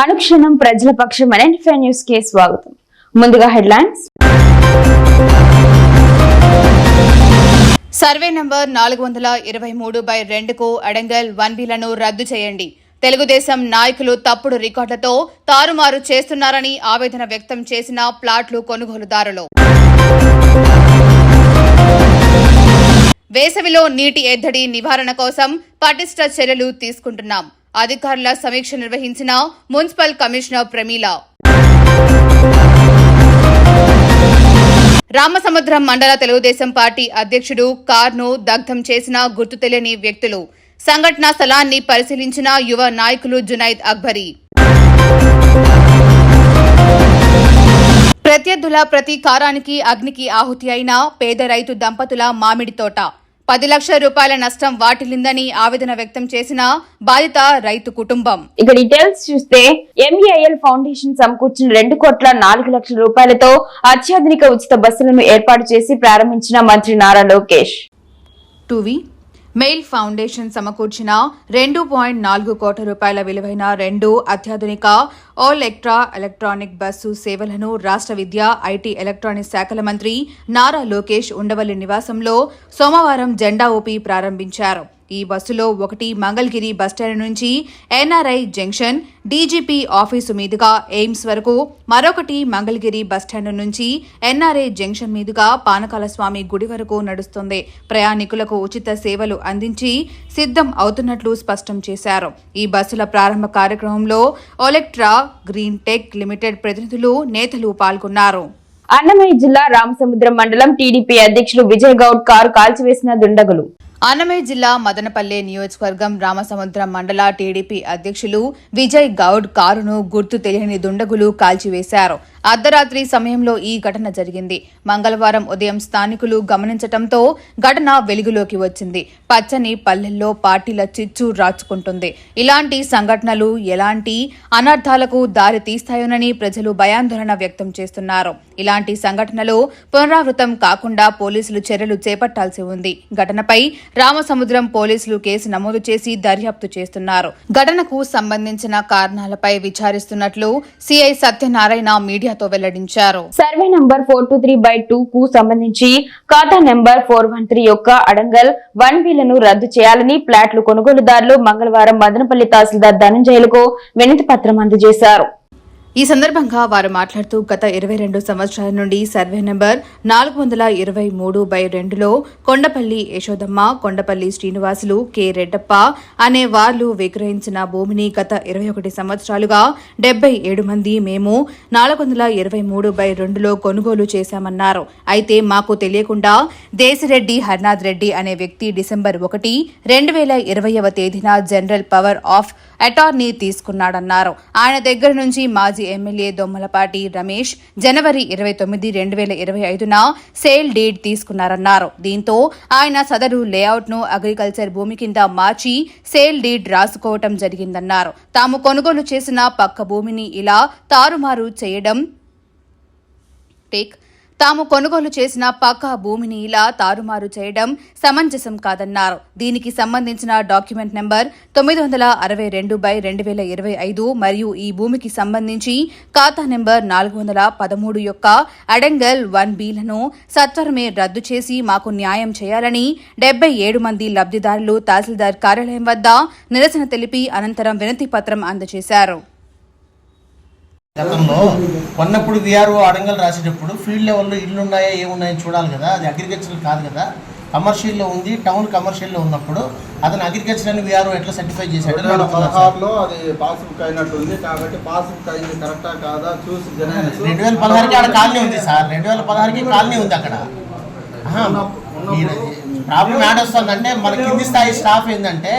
అనుక్షణం ప్రజల పక్షం ఎన్ఎన్ఫై న్యూస్కి స్వాగతం. ముందుగా హెడ్లైన్స్. సర్వే నంబర్ నాలుగు వందల ఇరవై మూడు బై రెండుకు అడంగల్ వన్ బిలను రద్దు చేయండి. తెలుగుదేశం నాయకులు తప్పుడు రికార్డులతో తారుమారు చేస్తున్నారని ఆవేదన వ్యక్తం చేసిన ప్లాట్లు కొనుగోలుదారులు. వేసవిలో నీటి ఎద్దడి నివారణ కోసం పటిష్ట చర్యలు తీసుకుంటున్నాం. అధికారుల సమీక్ష నిర్వహించిన మున్సిపల్ కమిషనర్ ప్రమీల. రామసముద్రం మండల తెలుగుదేశం పార్టీ అధ్యక్షుడు కార్ను దగ్ధం చేసిన గుర్తు తెలియని వ్యక్తులు. సంఘటనా స్థలాన్ని పరిశీలించిన యువ నాయకులు జునైద్ అక్బరీ. ప్రత్యర్థుల ప్రతీకారానికి అగ్నికి ఆహుతి అయిన పేద రైతు దంపతుల మామిడి తోట. పది లక్షల రూపాయల నష్టం వాటిల్లిందని ఆవేదన వ్యక్తం చేసిన బాధిత రైతు కుటుంబం. ఇక డీటెయిల్స్ చూస్తే ఎంఏఎల్ ఫౌండేషన్ సమకూర్చిన రెండు కోట్ల నాలుగు లక్షల రూపాయలతో అత్యాధునిక ఉచిత బస్సులను ఏర్పాటు చేసి ప్రారంభించిన మంత్రి నారా లోకేష్. టూవీ మెయిల్ ఫౌండేషన్ సమకూర్చిన రెండు పాయింట్ నాలుగు కోట్ల రూపాయల విలువైన రెండు అత్యాధునిక ఆల్ ఎక్ట్రా ఎలక్ట్రానిక్ బస్సు సేవలను రాష్ట్ర విద్య ఐటీ ఎలక్ట్రానిక్ శాఖల మంత్రి నారా లోకేష్ ఉండవల్లి నివాసంలో సోమవారం జెండా ఊపి ప్రారంభించారు. ఈ బస్సులో ఒకటి మంగళగిరి బస్టాండ్ నుంచి ఎన్ఆర్ఐ జంక్షన్ డీజీపీ ఆఫీసు మీదుగా ఎయిమ్స్ వరకు మరొకటి మంగళగిరి బస్టాండ్ నుంచి ఎన్ఆర్ఐ జంక్షన్ మీదుగా పానకాల స్వామి గుడి వరకు నడుస్తుంది. ప్రయాణికులకు ఉచిత సేవలు అందించి సిద్ధం అవుతున్నట్లు స్పష్టం చేశారు. ఈ బస్సుల ప్రారంభ కార్యక్రమంలో ఒలెక్ట్రా గ్రీన్ టెక్ లిమిటెడ్ ప్రతినిధులు నేతలు పాల్గొన్నారు. అన్నమయ్య జిల్లా రామసముద్రం మండలం టీడీపీ అధ్యక్షులు విజయ్ గౌడ్ కారు కాల్చివేసిన దుండగులు. అన్నమయ్య జిల్లా మదనపల్లె నియోజకవర్గం రామసముద్రం మండల టీడీపీ అధ్యక్షులు విజయ్ గౌడ్ కారును గుర్తు తెలియని దుండగులు కాల్చివేశారు. అర్ధరాత్రి సమయంలో ఈ ఘటన జరిగింది. మంగళవారం ఉదయం స్థానికులు గమనించటంతో ఘటన వెలుగులోకి వచ్చింది. పచ్చని పల్లెల్లో పార్టీల చిచ్చు రాచుకుంటుంది. ఇలాంటి సంఘటనలు ఎలాంటి అనర్థాలకు దారి తీస్తాయోనని ప్రజలు భయాందోళన వ్యక్తం చేస్తున్నారు. ఇలాంటి సంఘటనలు పునరావృతం కాకుండా పోలీసులు చర్యలు చేపట్టాల్సి ఉంది. ఘటనపై రామసముద్రం పోలీసులు కేసు నమోదు చేసి దర్యాప్తు చేస్తున్నారు. ఘటనకు సంబంధించిన కారణాలపై విచారిస్తున్నట్లు సిఐ సత్యనారాయణ మీడియాతో వెల్లడించారు. Survey number four two three by two కు సంబంధించి ఖాతా నెంబర్ ఫోర్ వన్ త్రీ యొక్క అడంగల్ వన్ వీలను రద్దు చేయాలని ప్లాట్లు కొనుగోలుదారులు మంగళవారం మదనపల్లి తహసీల్దార్ ధనంజయలకు వినతి పత్రం అందజేశారు. ఈ సందర్భంగా వారు మాట్లాడుతూ గత ఇరవై రెండు సంవత్సరాల నుండి సర్వే నెంబర్ నాలుగు వందల ఇరవై మూడు బై రెండులో కొండపల్లి యశోదమ్మ కొండపల్లి శ్రీనివాసులు కె రెడ్డప్ప అనే వార్లు విక్రయించిన భూమిని గత ఇరవై ఒకటి సంవత్సరాలుగా డెబ్బై ఏడు మంది మేము నాలుగు వందల ఇరవై మూడు బై రెండులో కొనుగోలు చేశామన్నారు. అయితే మాకు తెలియకుండా దేశిరెడ్డి హర్నాథ్ రెడ్డి అనే వ్యక్తి డిసెంబర్ ఒకటి రెండు వేల ఇరవైవ తేదీన జనరల్ పవర్ ఆఫ్ అటార్నీ తీసుకున్నాడన్నారు. ఆయన దగ్గర నుంచి మాజీ ఎమ్మెల్యే దొమ్మలపాటి రమేష్ జనవరి ఇరవై తొమ్మిది రెండు వేల ఇరవై ఐదున సేల్ డీడ్ తీసుకున్నారన్నారు. దీంతో ఆయన సదరు లేఅవుట్ను అగ్రికల్చర్ భూమి కింద మార్చి సేల్ డీడ్ రాసుకోవటం జరిగిందన్నారు. తాము కొనుగోలు చేసిన పక్క భూమిని ఇలా తారుమారు చేయడం టేక్ తాము కొనుగోలు చేసిన పక్కా భూమిని ఇలా తారుమారు చేయడం సమంజసం కాదన్నారు. దీనికి సంబంధించిన డాక్యుమెంట్ నెంబర్ తొమ్మిది వందల అరవై రెండు బై రెండు వేల ఇరవై ఐదు మరియు ఈ భూమికి సంబంధించి ఖాతా నెంబర్ నాలుగు వందల పదమూడు యొక్క అడంగల్ వన్ బీలను సత్వరమే రద్దు చేసి మాకు న్యాయం చేయాలని డెబ్బై ఏడు మంది లబ్ధిదారులు తహసీల్దార్ కార్యాలయం వద్ద నిరసన తెలిపి అనంతరం వినతి పత్రం అందజేశారు. గతంలో కొన్నప్పుడు విఆర్ఓ అడంగల్ రాసేటప్పుడు ఫీల్డ్ లెవెల్లో ఇల్లు ఉన్నాయా ఏమున్నాయని చూడాలి కదా. అది అగ్రికల్చర్ కాదు కదా. కమర్షియల్లో ఉంది టౌన్ కమర్షియల్లో ఉన్నప్పుడు అతను అగ్రికల్చర్ అని విఆర్ఓ ఎట్లా సర్టిఫై చేశాడు పదహారులో అది పాస్బుక్ అయినట్టుంది. కాబట్టి పాస్బుక్ అయింది కరెక్టా కాదా చూసి రెండు వేల పదహారుకి ఆడ కాలనీ ఉంది సార్. రెండు వేల పదహారుకి కాలనీ ఉంది అక్కడ. ప్రాబ్లం యాడ్ వస్తుందంటే మన కింది స్థాయి స్టాఫ్ ఏంటంటే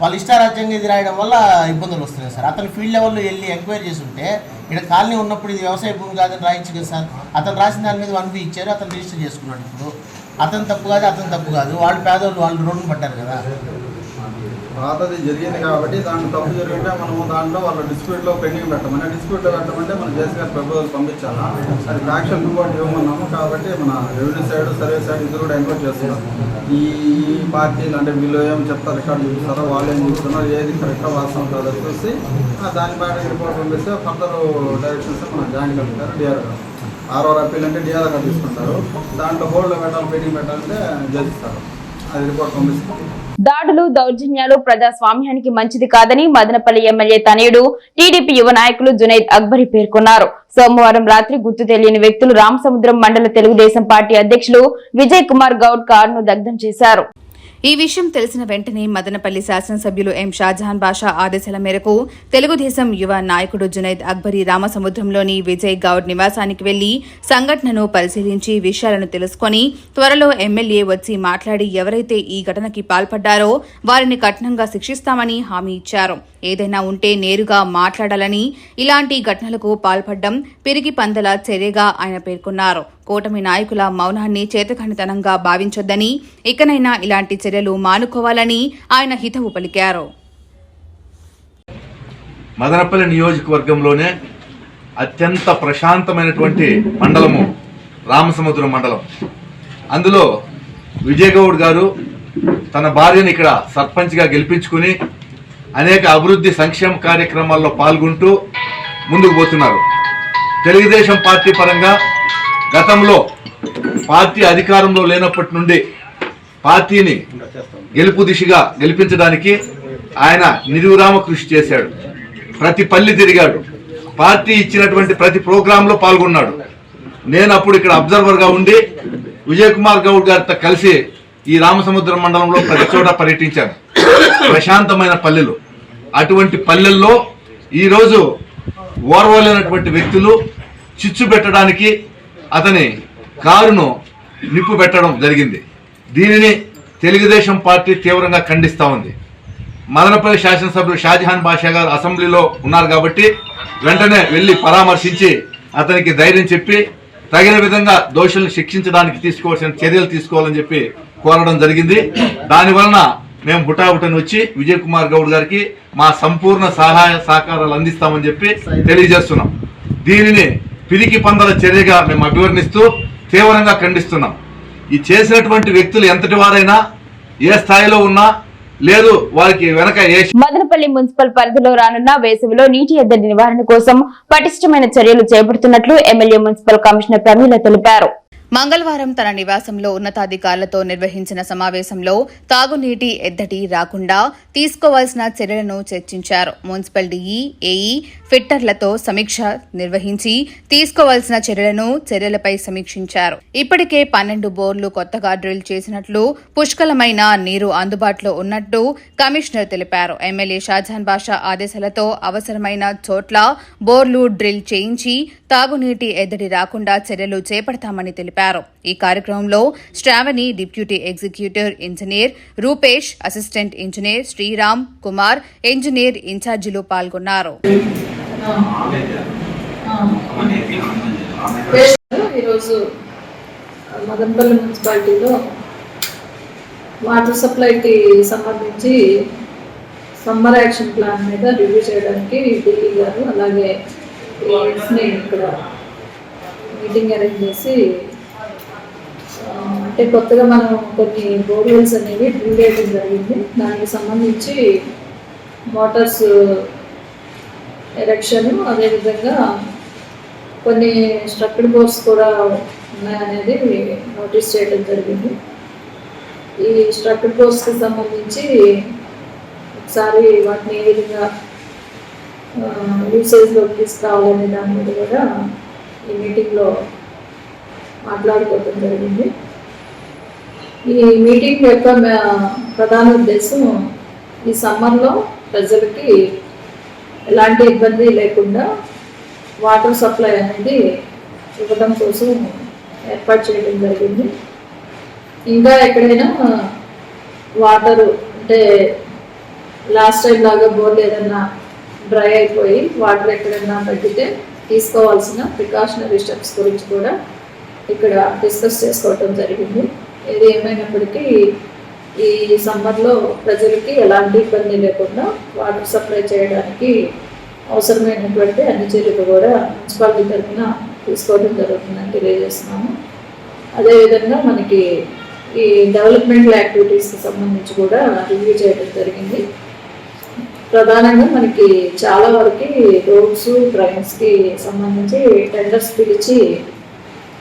వాళ్ళు ఇష్టారాజ్యంగా ఇది రాయడం వల్ల ఇబ్బందులు వస్తున్నాయి సార్. అతను ఫీల్డ్ లెవెల్లో వెళ్ళి ఎంక్వైరీ చేసి ఉంటే ఇక్కడ కాలనీ ఉన్నప్పుడు ఇది వ్యవసాయ భూమి కాదని రాయించు కదా సార్. అతను రాసిన దాని మీద వన్ బి ఇచ్చారు అతను రిజిస్టర్ చేసుకున్నాడు ఇప్పుడు. అతను తప్పు కాదు అతను తప్పు కాదు. వాళ్ళు పేదోళ్ళు వాళ్ళు రోడ్డు పడ్డారు కదా. పాతది జరిగింది కాబట్టి దాంట్లో తప్పు జరిగింటే మనము దాంట్లో వాళ్ళ డిస్ప్యూట్లో పెండింగ్ పెట్టమని డిస్ప్యూట్లో పెట్టమంటే మన జేసీ గారు ప్రపోజల్ పంపించాలా? అది ఫ్యాక్షన్ రిపోర్ట్ ఇవ్వమన్నాము కాబట్టి మన రెవెన్యూ సైడ్ సర్వీస్ సైడ్ ఇద్దరు కూడా ఎంక్వైరీ చేస్తున్నారు. ఈ పార్టీలు అంటే వీళ్ళు ఏం చెప్తారు రికార్డు చూపిస్తారో? వాళ్ళు ఏం చూస్తున్నారు ఏది కరెక్టా వాస్తవం కాదో చూసి దాని పైన రిపోర్ట్ పంపిస్తే ఫర్దర్ డైరెక్షన్స్ మన జాయిన్ కలుగుతారు డిఆర్ గారు అప్పీల్ అంటే డిఆర్ గారు తీసుకుంటారు. దాంట్లో హోల్డ్లో పెట్టాలి పెయింటింగ్ పెట్టాలంటే జడ్జిస్తారు అది రిపోర్ట్ పంపిస్తారు దాడులు దౌర్జన్యాలు ప్రజాస్వామ్యానికి మంచిది కాదని మదనపల్లి ఎమ్మెల్యే తనయుడు టీడీపీ యువ నాయకులు జునైద్ అక్బరి పేర్కొన్నారు. సోమవారం రాత్రి గుర్తు తెలియని వ్యక్తులు రామసముద్రం మండల తెలుగుదేశం పార్టీ అధ్యక్షులు విజయ్ కుమార్ గౌడ్ కారును దగ్ధం చేశారు. ఈ విషయం తెలిసిన వెంటనే మదనపల్లి శాసనసభ్యులు ఎం షాజహాన్ బాషా ఆదేశాల మేరకు తెలుగుదేశం యువ నాయకుడు జునైద్ అక్బరి రామసముద్రంలోని విజయ్ గౌడ్ నివాసానికి వెళ్ళి సంఘటనను పరిశీలించి విషయాలను తెలుసుకొని త్వరలో ఎమ్మెల్యే వచ్చి మాట్లాడి ఎవరైతే ఈ ఘటనకి పాల్పడ్డారో వారిని కఠినంగా శిక్షిస్తామని హామీ ఇచ్చారు. ఏదైనా ఉంటే నేరుగా మాట్లాడాలని ఇలాంటి ఘటనలకు పాల్పడ్డం పిరిగి పందల చర్యగా ఆయన పేర్కొన్నారు. కూటమి నాయకుల మౌనాన్ని చేతకానితనంగా భావించొద్దని ఇకనైనా ఇలాంటి చర్యలు మానుకోవాలని ఆయన హితవు పలికారు. మదనపల్లి నియోజకవర్గంలోనే అత్యంత ప్రశాంతమైనటువంటి మండలము రామసముద్రం మండలం. అందులో విజయగౌడ్ గారు తన భార్యను ఇక్కడ సర్పంచ్గా గెలిపించుకుని అనేక అభివృద్ధి సంక్షేమ కార్యక్రమాల్లో పాల్గొంటూ ముందుకు పోతున్నారు. తెలుగుదేశం పార్టీ పరంగా గతంలో పార్టీ అధికారంలో లేనప్పటి నుండి పార్టీని గెలుపు దిశగా గెలిపించడానికి ఆయన నిర్విరామ కృషి చేశాడు. ప్రతి పల్లి తిరిగాడు. పార్టీ ఇచ్చినటువంటి ప్రతి ప్రోగ్రాంలో పాల్గొన్నాడు. నేను అప్పుడు ఇక్కడ అబ్జర్వర్గా ఉండి విజయ్ కుమార్ గౌడ్ గారితో కలిసి ఈ రామసముద్రం మండలంలో ప్రతి చోట పర్యటించాను. ప్రశాంతమైన పల్లెలు. అటువంటి పల్లెల్లో ఈరోజు ఓర్వలేనటువంటి వ్యక్తులు చిచ్చు పెట్టడానికి అతని కారును నిప్పు పెట్టడం జరిగింది. దీనిని తెలుగుదేశం పార్టీ తీవ్రంగా ఖండిస్తూ ఉంది. మదనపల్లి శాసనసభ్యులు షాజహాన్ బాషా గారు అసెంబ్లీలో ఉన్నారు కాబట్టి వెంటనే వెళ్ళి పరామర్శించి అతనికి ధైర్యం చెప్పి తగిన విధంగా దోషులను శిక్షించడానికి తీసుకోవాల్సిన చర్యలు తీసుకోవాలని చెప్పి కోరడం జరిగింది. దాని వలన మేము హుటాహుటని వచ్చి విజయ్ కుమార్ గౌడ్ గారికి మా సంపూర్ణ సహాయ సహకారాలు అందిస్తామని చెప్పి తెలియజేస్తున్నాం. దీనిని పిరికి పందల చర్యగా మేము అభివర్ణిస్తూ తీవ్రంగా ఖండిస్తున్నాం. ఈ చేసినటువంటి వ్యక్తులు ఎంతటి వారైనా ఏ స్థాయిలో ఉన్నా లేదు వారికి వెనక ఏ మదనపల్లి మున్సిపల్ పరిధిలో రానున్న వేసవిలో నీటి ఎద్దడి నివారణ కోసం పటిష్టమైన చర్యలు చేపడుతున్నట్లు ఎమ్మెల్యే మున్సిపల్ కమిషనర్ ప్రమీల తెలిపారు. మంగళవారం తన నివాసంలో ఉన్నతాధికారులతో నిర్వహించిన సమావేశంలో తాగునీటి ఎద్దడి రాకుండా తీసుకోవాల్సిన చర్యలను చర్చించారు. మున్సిపల్ డిఈ ఏఈ ఫిట్టర్లతో సమీక్ష నిర్వహించి తీసుకోవాల్సిన చర్యలను చర్యలపై సమీక్షించారు. ఇప్పటికే పన్నెండు బోర్లు కొత్తగా డ్రిల్ చేసినట్లు పుష్కలమైన నీరు అందుబాటులో ఉన్నట్టు కమిషనర్ తెలిపారు. ఎమ్మెల్యే షాజహాన్ బాషా ఆదేశాలతో అవసరమైన చోట్ల బోర్లు డ్రిల్ చేయించి తాగునీటి ఎద్దడి రాకుండా చర్యలు చేపడతామని తెలిపారు. ఈ కార్యక్రమంలో Sravani deputy executive engineer Rupesh assistant engineer Sriram Kumar engineer ఇన్ఛార్జీలు పాల్గొన్నారు. ఈరోజు మదనపల్లి మున్సిపాలిటీలో వాటర్ సప్లైకి సంబంధించి సమ్మర్ యాక్షన్ ప్లాన్ మీద రివ్యూ చేయడానికి ఢిల్లీ గారు అలాగే ఏఎస్ని ఇక్కడ మీటింగ్ అరేంజ్ చేసి అంటే కొత్తగా మనం కొన్ని బోర్వెల్స్ అనేవి డ్రిల్ చేయడం జరిగింది. దానికి సంబంధించి మోటార్స్ ఎరక్షన్ అదేవిధంగా కొన్ని స్ట్రక్డ్ బోర్డ్స్ కూడా ఉన్నాయనేది నోటీస్ చేయడం జరిగింది. ఈ స్ట్రక్డ్ బోర్డ్స్కి సంబంధించి ఒకసారి వాటిని ఏ విధంగా యూసేజ్లోకి తీసుకురావాలనే దాని మీద కూడా ఈ మీటింగ్లో మాట్లాడుకోవడం జరిగింది. ఈ మీటింగ్ యొక్క ప్రధాన ఉద్దేశం ఈ సమ్మర్లో ప్రజలకి ఎలాంటి ఇబ్బంది లేకుండా వాటర్ సప్లై అనేది ఇవ్వడం కోసం ఏర్పాటు చేయడం జరిగింది. ఇంకా ఎక్కడైనా వాటర్ అంటే లాస్ట్ టైం లాగా బోర్డు ఏదైనా డ్రై అయిపోయి వాటర్ ఎక్కడైనా తగ్గితే తీసుకోవాల్సిన ప్రికాషనరీ స్టెప్స్ గురించి కూడా ఇక్కడ డిస్కస్ చేసుకోవటం జరిగింది. ఏది ఏమైనప్పటికీ ఈ సమ్మర్లో ప్రజలకి ఎలాంటి ఇబ్బంది లేకుండా వాటర్ సప్లై చేయడానికి అవసరమైనటువంటి అన్ని చర్యలు కూడా మున్సిపాలిటీ తరఫున తీసుకోవడం జరుగుతుందని తెలియజేస్తున్నాము. అదేవిధంగా మనకి ఈ డెవలప్మెంటల్ యాక్టివిటీస్కి సంబంధించి కూడా రివ్యూ చేయడం జరిగింది. ప్రధానంగా మనకి చాలా వరకు రోడ్స్ ట్రైన్స్కి సంబంధించి టెండర్స్ పిలిచి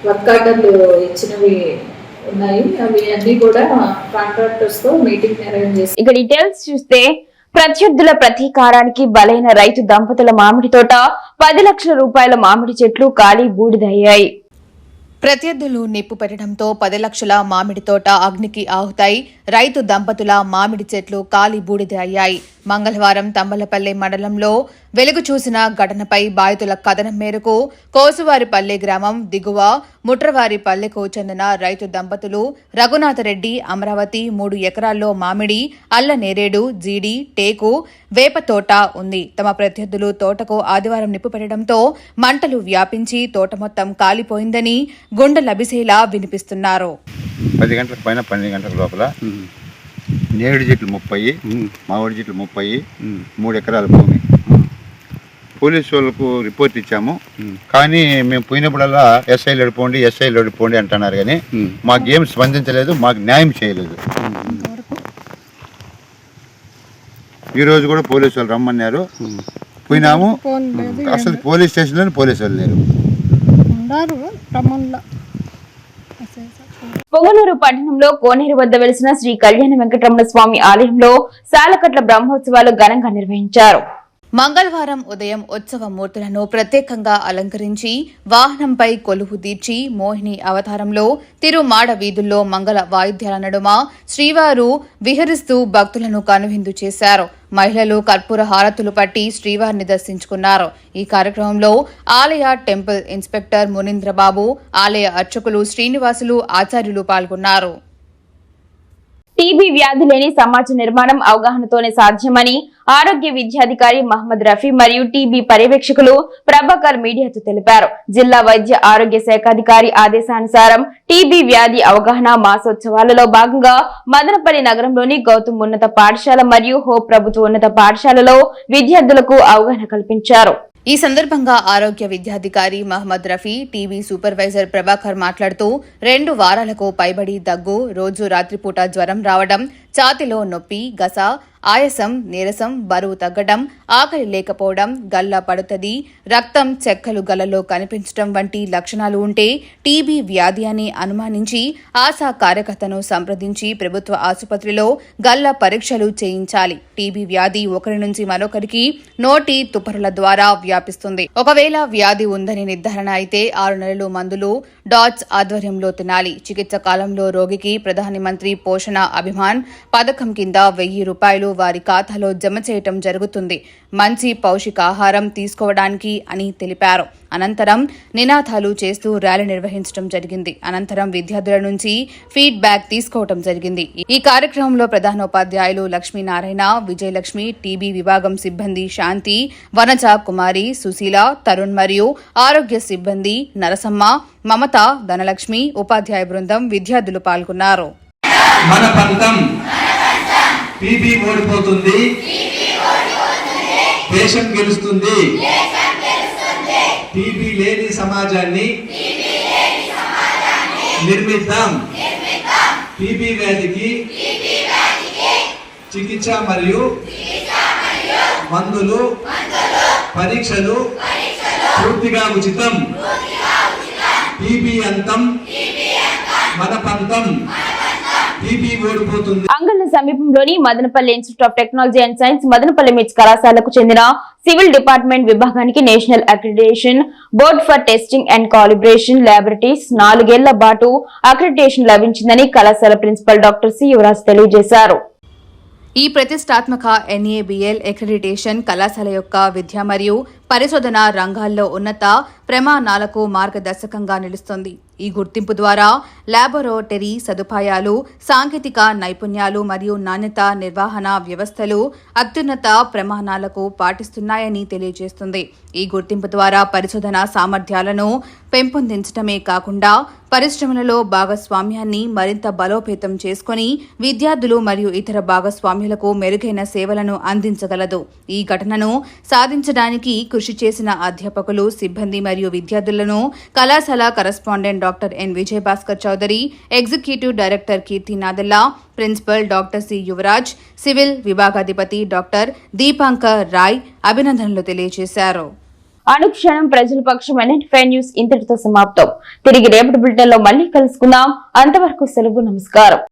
వర్క్ ఆర్డర్లు ఇచ్చినవి ఉన్నాయి. అవి అన్ని కూడా కాంట్రాక్టర్స్తో మీటింగ్ అరేంజ్ చేసి ఇక డీటెయిల్స్ చూస్తే ప్రత్యర్థుల ప్రతీకారానికి బలైన రైతు దంపతుల మామిడి తోట పది లక్షల రూపాయల మామిడి చెట్లు ఖాళీ బూడిదయ్యాయి. ప్రత్యర్థులు నిప్పు పెట్టడంతో పది లక్షల మామిడి తోట అగ్నికి ఆహుతాయి. రైతు దంపతుల మామిడి చెట్లు కాలి బూడిద అయ్యాయి. మంగళవారం తంబలపల్లె మండలంలో వెలుగు చూసిన ఘటనపై బాధితుల కథనం మేరకు కోసువారిపల్లె గ్రామం దిగువ ముట్రవారిపల్లెకు చెందిన రైతు దంపతులు రఘునాథరెడ్డి అమరావతి మూడు ఎకరాల్లో మామిడి అల్ల నేరేడు జీడి టేకు వేప తోట ఉంది. తమ ప్రత్యర్థులు తోటకు ఆదివారం నిప్పు పెట్టడంతో మంటలు వ్యాపించి తోట మొత్తం కాలిపోయిందని గుండె లభిసేలా వినిపిస్తున్నారు. పది గంటలకు పైన పన్నెండు గంటల లోపల నేరేడు చెట్లు ముప్పై మామిడి చెట్లు ముప్పై మూడు ఎకరాల భూమి. పోలీసు వాళ్ళకు రిపోర్ట్ ఇచ్చాము. కానీ మేము పోయినప్పుడల్లా ఎస్ఐలు అడిపోండి ఎస్ఐలు అడిపోండి అంటున్నారు కానీ మాకు ఏం స్పందించలేదు మాకు న్యాయం చేయలేదు. ఈ రోజు కూడా పోలీసు వాళ్ళు రమ్మన్నారు. పోయినాము. అసలు పోలీస్ స్టేషన్లో పోలీసు వాళ్ళు లేరు. పొంగనూరు పట్టణంలో కోనేరు వద్ద వెలిసిన శ్రీ కళ్యాణ వెంకటరమణ స్వామి ఆలయంలో సాలకట్ల బ్రహ్మోత్సవాలు ఘనంగా నిర్వహించారు. మంగళవారం ఉదయం ఉత్సవ మూర్తులను ప్రత్యేకంగా అలంకరించి వాహనంపై కొలువు తీర్చి మోహిని అవతారంలో తిరుమాడ వీధుల్లో మంగళ వాయిద్యాల నడుమ శ్రీవారు విహరిస్తూ భక్తులను కనువిందు చేశారు. మహిళలు కర్పూర హారతులు పట్టి శ్రీవారిని దర్శించుకున్నారు. ఈ కార్యక్రమంలో ఆలయ టెంపుల్ ఇన్స్పెక్టర్ మునీంద్రబాబు ఆలయ అర్చకులు శ్రీనివాసులు ఆచార్యులు పాల్గొన్నారు. టీబీ వ్యాధి లేని సమాజ నిర్మాణం అవగాహనతోనే సాధ్యమని ఆరోగ్య విద్యాధికారి మహమ్మద్ రఫీ మరియు టీబీ పర్యవేక్షకులు ప్రభాకర్ మీడియాతో తెలిపారు. జిల్లా వైద్య ఆరోగ్య శాఖాధికారి ఆదేశానుసారం టీబీ వ్యాధి అవగాహన మాసోత్సవాలలో భాగంగా మదనపల్లి నగరంలోని గౌతమ్ ఉన్నత పాఠశాల మరియు హోప్ ప్రభుత్వ ఉన్నత పాఠశాలలో విద్యార్థులకు అవగాహన కల్పించారు. ఈ సందర్భంగా ఆరోగ్య విద్యాధికారి మహమ్మద్ రఫీ టీవీ సూపర్వైజర్ ప్రభాకర్ మాట్లాడుతూ రెండు వారాలకు పైబడి దగ్గు రోజు రాత్రిపూట జ్వరం రావడం ఛాతిలో నొప్పి గస ఆయాసం నీరసం బరువు తగ్గడం ఆకలి లేకపోవడం గల్ల పడుతుంది. రక్తం చెక్కలు గలలో కనిపించడం వంటి లక్షణాలు ఉంటే టీబీ వ్యాధి అని అనుమానించి ఆశా కార్యకర్తను సంప్రదించి ప్రభుత్వ ఆసుపత్రిలో గల్ల పరీక్షలు చేయించాలి. టీబీ వ్యాధి ఒకరి నుంచి మరొకరికి నోటి తుపరుల ద్వారా వ్యాపిస్తుంది. ఒకవేళ వ్యాధి ఉందని నిర్ధారణ అయితే ఆరు నెలలు మందులు డాట్స్ ఆధ్వర్యంలో తినాలి. చికిత్స కాలంలో రోగికి ప్రధానమంత్రి పోషణ అభిమాన్ పథకం కింద వెయ్యి రూపాయలు వారి ఖాతాలో జమ చేయటం జరుగుతుంది. మంచి పౌష్టికాహారం తీసుకోవడానికి అని తెలిపారు. అనంతరం నినాదాలు చేస్తూ ర్యాలీ నిర్వహించడం జరిగింది. అనంతరం విద్యార్థుల నుంచి ఫీడ్బ్యాక్ తీసుకోవటం జరిగింది. ఈ కార్యక్రమంలో ప్రధానోపాధ్యాయులు లక్ష్మీనారాయణ విజయలక్ష్మి టీబీ విభాగం సిబ్బంది శాంతి వనజ కుమారి సుశీల తరుణ్ మరియు ఆరోగ్య సిబ్బంది నరసమ్మ మమత ధనలక్ష్మి ఉపాధ్యాయ బృందం విద్యార్థులు పాల్గొన్నారు. మన పంతం పీపీ ఓడిపోతుంది దేశం గెలుస్తుంది. పీపీ లేని సమాజాన్ని నిర్మిద్దాం. పీపీ వ్యాధికి చికిత్స మరియు మందులు పరీక్షలు పూర్తిగా ఉచితం. పీపీ అంతం మన పంతం. అంగళ్ళ సమీపంలోని Madanapalle institute of technology and science Madanapalle MITS కళాశాలకు చెందిన సివిల్ డిపార్ట్మెంట్ విభాగానికి national accreditation board for testing and calibration laboratories నాలుగేళ్ళ పాటు అక్రిడిటేషన్ లభించిందని కళాశాల ప్రిన్సిపల్ డాక్టర్ సి యువరాజ్ తెలియజేశారు. ఈ ప్రతిష్టాత్మక ఎన్ఏబిఎల్ అక్రిడిటేషన్ కళాశాల యొక్క విద్య మరియు పరిశోధన రంగాల్లో ఉన్నత ప్రమాణాలకు మార్గదర్శకంగా నిలుస్తుంది. ఈ గుర్తింపు ద్వారా ల్యాబొరేటరీ సదుపాయాలు సాంకేతిక నైపుణ్యాలు మరియు నాణ్యత నిర్వహణ వ్యవస్థలు అత్యున్నత ప్రమాణాలకు పాటిస్తున్నాయని తెలియజేస్తుంది. ఈ గుర్తింపు ద్వారా పరిశోధన సామర్థ్యాలను పెంపొందించడమే కాకుండా పరిశ్రమలలో భాగస్వామ్యాన్ని మరింత బలోపేతం చేసుకుని విద్యార్థులు మరియు ఇతర భాగస్వామ్యులకు మెరుగైన సేవలను అందించగలదు. ఈ ఘటనను సాధించడానికి కృషి చేసిన అధ్యాపకులు సిబ్బంది మరియు విద్యార్థులను కళాశాల correspondent doctor N Vijayabhaskar Chowdary executive director Keerthi Nadella principal doctor C Yuvaraj civil విభాగాధిపతి doctor Dipankar Roy అభినందనలు తెలియజేశారు. అనుక్షణం ప్రజల పక్షం ఫైవ్ న్యూస్ ఇంతటితో సమాప్తం. తిరిగి రేపటి బులెటిన్లో మళ్ళీ కలుసుకుందాం. అంతవరకు సెలవు నమస్కారం.